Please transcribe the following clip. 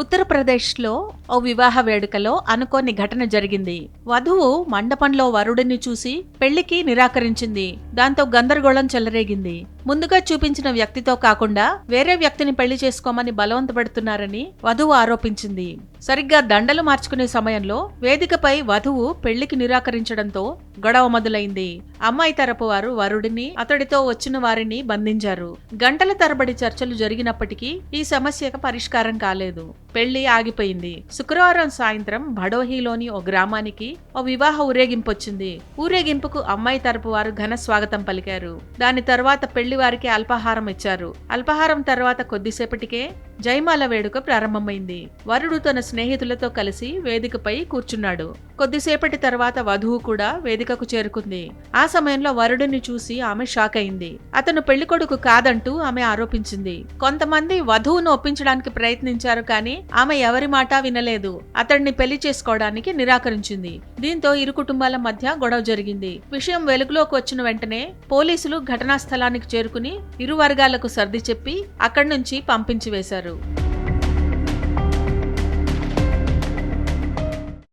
ఉత్తరప్రదేశ్లో ఓ వివాహ వేడుకలో అనుకోని ఘటన జరిగింది. వధువు మండపంలో వరుడిని చూసి పెళ్ళికి నిరాకరించింది. దాంతో గందరగోళం చెలరేగింది. ముందుగా చూపించిన వ్యక్తితో కాకుండా వేరే వ్యక్తిని పెళ్ళి చేసుకోమని బలవంతపెడుతున్నారని వధువు ఆరోపించింది. సరిగ్గా దండలు మార్చుకునే సమయంలో వేదికపై వధువు పెళ్ళికి నిరాకరించడంతో గొడవ మొదలైంది. అమ్మాయి తరపు వారు వరుడిని అతడితో వచ్చిన వారిని బంధించారు. గంటల తరబడి చర్చలు జరిగినప్పటికీ ఈ సమస్యకు పరిష్కారం కాలేదు. పెళ్ళి ఆగిపోయింది. శుక్రవారం సాయంత్రం భడోహీలోని ఓ గ్రామానికి ఓ వివాహ ఊరేగింపు వచ్చింది ఊరేగింపుకు అమ్మాయి తరపు వారు ఘన స్వాగతం పలికారు. దాని తర్వాత పెళ్ళి వారికి అల్పాహారం ఇచ్చారు. అల్పాహారం తర్వాత కొద్దిసేపటికే జయమాల వేడుక ప్రారంభమైంది. వరుడు తన స్నేహితులతో కలిసి వేదికపై కూర్చున్నాడు. కొద్దిసేపటి తర్వాత వధువు కూడా వేదికకు చేరుకుంది. ఆ సమయంలో వరుడిని చూసి ఆమె షాక్ అయింది. అతను పెళ్ళికొడుకు కాదంటూ ఆమె ఆరోపించింది. కొంతమంది వధువును ఒప్పించడానికి ప్రయత్నించారు కానీ ఆమె ఎవరి మాట వినలేదు. అతడిని పెళ్ళి చేసుకోవడానికి నిరాకరించింది. దీంతో ఇరు కుటుంబాల మధ్య గొడవ జరిగింది. విషయం వెలుగులోకి వచ్చిన వెంటనే పోలీసులు ఘటనా స్థలానికి చేరుకుని ఇరు వర్గాలకు సర్ది చెప్పి అక్కడి నుంచి పంపించి వేశారు.